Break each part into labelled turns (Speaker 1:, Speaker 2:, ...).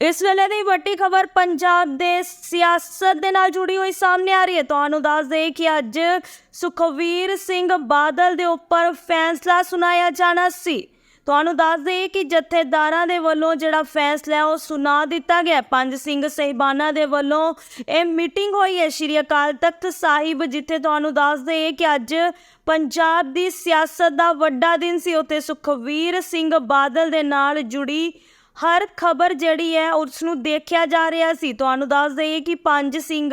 Speaker 1: ਇਸ ਵੇਲੇ ਦੀ ਵੱਡੀ ਖਬਰ ਪੰਜਾਬ ਦੇ ਸਿਆਸਤ ਦੇ ਨਾਲ ਜੁੜੀ ਹੋਈ ਸਾਹਮਣੇ ਆ ਰਹੀ ਹੈ। ਤੁਹਾਨੂੰ ਦੱਸ ਦੇ ਕਿ ਅੱਜ ਸੁਖਵੀਰ ਸਿੰਘ ਬਾਦਲ ਦੇ ਉੱਪਰ ਫੈਸਲਾ ਸੁਣਾਇਆ ਜਾਣਾ ਸੀ। ਤੁਹਾਨੂੰ ਦੱਸ ਦੇ ਕਿ ਜਥੇਦਾਰਾਂ ਦੇ ਵੱਲੋਂ ਜਿਹੜਾ ਫੈਸਲਾ ਉਹ ਸੁਣਾ ਦਿੱਤਾ ਗਿਆ ਪੰਜ ਸਿੰਘ ਸਹਿਬਾਨਾਂ ਦੇ ਵੱਲੋਂ ਇਹ ਮੀਟਿੰਗ ਹੋਈ ਹੈ ਸ਼੍ਰੀ ਅਕਾਲ ਤਖਤ ਸਾਹਿਬ, ਜਿੱਥੇ ਤੁਹਾਨੂੰ ਦੱਸ ਦੇ ਕਿ ਅੱਜ ਪੰਜਾਬ ਦੀ ਸਿਆਸਤ ਦਾ ਵੱਡਾ ਦਿਨ ਸੀ। ਉੱਥੇ ਸੁਖਵੀਰ ਸਿੰਘ ਬਾਦਲ ਦੇ ਨਾਲ ਜੁੜੀ ਹਰ ਖਬਰ ਜਿਹੜੀ ਹੈ ਉਸ ਨੂੰ ਦੇਖਿਆ ਜਾ ਰਿਹਾ ਸੀ। ਤੁਹਾਨੂੰ ਦੱਸ ਦਈਏ ਕਿ ਪੰਜ ਸਿੰਘ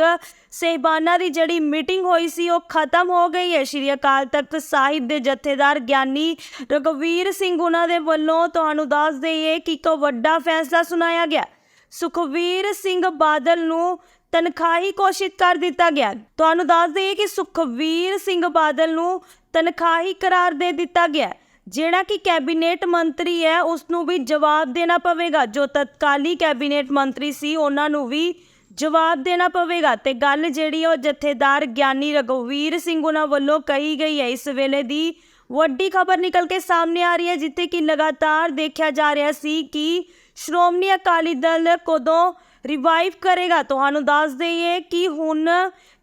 Speaker 1: ਸਹਿਬਾਨਾਂ ਦੀ ਜਿਹੜੀ ਮੀਟਿੰਗ ਹੋਈ ਸੀ, ਉਹ ਖਤਮ ਹੋ ਗਈ ਹੈ। ਸ਼੍ਰੀ ਅਕਾਲ ਤਖਤ ਸਾਹਿਬ ਦੇ ਜਥੇਦਾਰ ਗਿਆਨੀ ਰਘਵੀਰ ਸਿੰਘ ਉਹਨਾਂ ਦੇ ਵੱਲੋਂ ਤੁਹਾਨੂੰ ਦੱਸ ਦਈਏ ਕਿ ਇੱਕ ਵੱਡਾ ਫੈਸਲਾ ਸੁਣਾਇਆ ਗਿਆ। ਸੁਖਵੀਰ ਸਿੰਘ ਬਾਦਲ ਨੂੰ ਤਨਖਾਹੀ ਘੋਸ਼ਿਤ ਕਰ ਦਿੱਤਾ ਗਿਆ। ਤੁਹਾਨੂੰ ਦੱਸ ਦਈਏ ਕਿ ਸੁਖਵੀਰ ਸਿੰਘ ਬਾਦਲ ਨੂੰ ਤਨਖਾਹੀ ਕਰਾਰ ਦੇ ਦਿੱਤਾ ਗਿਆ। ਜਿਹੜਾ ਕਿ ਕੈਬਨਿਟ ਮੰਤਰੀ ਹੈ ਉਸ ਨੂੰ ਵੀ ਜਵਾਬ ਦੇਣਾ ਪਵੇਗਾ। ਜੋ ਤਤਕਾਲੀ ਕੈਬਨਿਟ ਮੰਤਰੀ ਸੀ, ਉਹਨਾਂ ਨੂੰ ਵੀ ਜਵਾਬ ਦੇਣਾ ਪਵੇਗਾ। ਤੇ ਗੱਲ ਜਿਹੜੀ ਉਹ ਜਥੇਦਾਰ ਗਿਆਨੀ ਰਘਵੀਰ ਸਿੰਘ ਉਹਨਾਂ ਵੱਲੋਂ ਕਹੀ ਗਈ ਹੈ। ਇਸ ਵੇਲੇ ਦੀ ਵੱਡੀ ਖਬਰ ਨਿਕਲ ਕੇ ਸਾਹਮਣੇ ਆ ਰਹੀ ਹੈ, ਜਿੱਥੇ ਕਿ ਲਗਾਤਾਰ ਦੇਖਿਆ ਜਾ ਰਿਹਾ ਸੀ ਕਿ ਸ਼੍ਰੋਮਣੀ ਅਕਾਲੀ ਦਲ ਕਦੋਂ ਰਿਵਾਈਵ ਕਰੇਗਾ। ਤੁਹਾਨੂੰ ਦੱਸ ਦਈਏ ਕਿ ਹੁਣ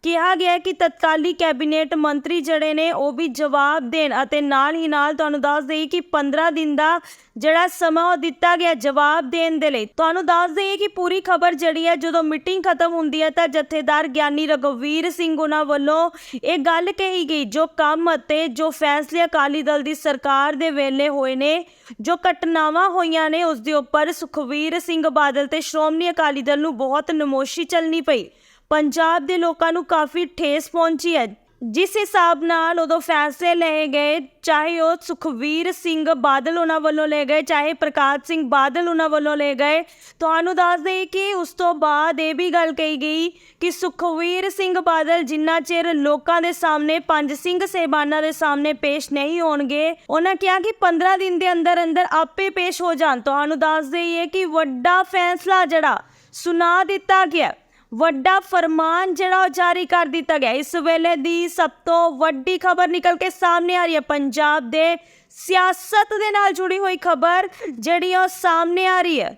Speaker 1: ਕਿਹਾ ਗਿਆ ਕਿ ਤਤਕਾਲੀ ਕੈਬਨਿਟ ਮੰਤਰੀ ਜਿਹੜੇ ਨੇ, ਉਹ ਵੀ ਜਵਾਬ ਦੇਣ ਅਤੇ ਨਾਲ ਹੀ ਨਾਲ ਤੁਹਾਨੂੰ ਦੱਸ ਦਈਏ ਕਿ 15 ਦਿਨ ਦਾ ਜਿਹੜਾ ਸਮਾਂ, ਉਹ ਦਿੱਤਾ ਗਿਆ ਜਵਾਬ ਦੇਣ ਦੇ ਲਈ। ਤੁਹਾਨੂੰ ਦੱਸ ਦੇਈਏ ਕਿ ਪੂਰੀ ਖਬਰ ਜਿਹੜੀ ਹੈ, ਜਦੋਂ ਮੀਟਿੰਗ ਖਤਮ ਹੁੰਦੀ ਹੈ, ਤਾਂ ਜਥੇਦਾਰ ਗਿਆਨੀ ਰਘਵੀਰ ਸਿੰਘ ਉਹਨਾਂ ਵੱਲੋਂ ਇਹ ਗੱਲ ਕਹੀ ਗਈ, ਜੋ ਕੰਮ ਅਤੇ ਜੋ ਫੈਸਲੇ ਅਕਾਲੀ ਦਲ ਦੀ ਸਰਕਾਰ ਦੇ ਵੇਲੇ ਹੋਏ ਨੇ, ਜੋ ਘਟਨਾਵਾਂ ਹੋਈਆਂ ਨੇ, ਉਸ ਦੇ ਉੱਪਰ ਸੁਖਵੀਰ ਸਿੰਘ ਬਾਦਲ ਤੇ ਸ਼੍ਰੋਮਣੀ ਅਕਾਲੀ ਦਲ ਨੂੰ ਬਹੁਤ ਨਮੋਸ਼ੀ ਚੱਲਣੀ ਪਈ। ਪੰਜਾਬ ਦੇ ਲੋਕਾਂ ਨੂੰ ਕਾਫੀ ਠੇਸ ਪਹੁੰਚੀ ਹੈ। ਜਿਸ ਹਿਸਾਬ ਨਾਲ ਉਦੋਂ ਫੈਸਲੇ ਲਏ ਗਏ, ਚਾਹੇ ਉਹ ਸੁਖਵੀਰ ਸਿੰਘ ਬਾਦਲ ਉਹਨਾਂ ਵੱਲੋਂ ਲਏ ਗਏ, ਚਾਹੇ ਪ੍ਰਕਾਸ਼ ਸਿੰਘ ਬਾਦਲ ਉਹਨਾਂ ਵੱਲੋਂ ਲਏ ਗਏ। ਤੁਹਾਨੂੰ ਦੱਸ ਦੇਈਏ ਕਿ ਉਸ ਤੋਂ ਬਾਅਦ ਇਹ ਵੀ ਗੱਲ ਕਹੀ ਗਈ ਕਿ ਸੁਖਵੀਰ ਸਿੰਘ ਬਾਦਲ ਜਿੰਨਾ ਚਿਰ ਲੋਕਾਂ ਦੇ ਸਾਹਮਣੇ, ਪੰਜ ਸਿੰਘ ਸਹਿਬਾਨਾਂ ਦੇ ਸਾਹਮਣੇ ਪੇਸ਼ ਨਹੀਂ ਹੋਣਗੇ, ਉਹਨਾਂ ਕਿਹਾ ਕਿ 15 ਦਿਨ ਦੇ ਅੰਦਰ ਅੰਦਰ ਆਪੇ ਪੇਸ਼ ਹੋ ਜਾਣ। ਤੁਹਾਨੂੰ ਦੱਸ ਦੇਈਏ ਕਿ ਵੱਡਾ ਫੈਸਲਾ ਜਿਹੜਾ ਸੁਣਾ ਦਿੱਤਾ ਗਿਆ। ਵੱਡਾ ਫਰਮਾਨ ਜਿਹੜਾ ਉਹ ਜਾਰੀ ਕਰ ਦਿੱਤਾ ਗਿਆ। ਇਸ ਵੇਲੇ ਦੀ ਸਭ ਤੋਂ ਵੱਡੀ ਖਬਰ ਨਿਕਲ ਕੇ ਸਾਹਮਣੇ ਆ ਰਹੀ ਹੈ। ਪੰਜਾਬ ਦੇ ਸਿਆਸਤ ਦੇ ਨਾਲ ਜੁੜੀ ਹੋਈ ਖਬਰ ਜਿਹੜੀ ਉਹ ਸਾਹਮਣੇ ਆ ਰਹੀ ਹੈ।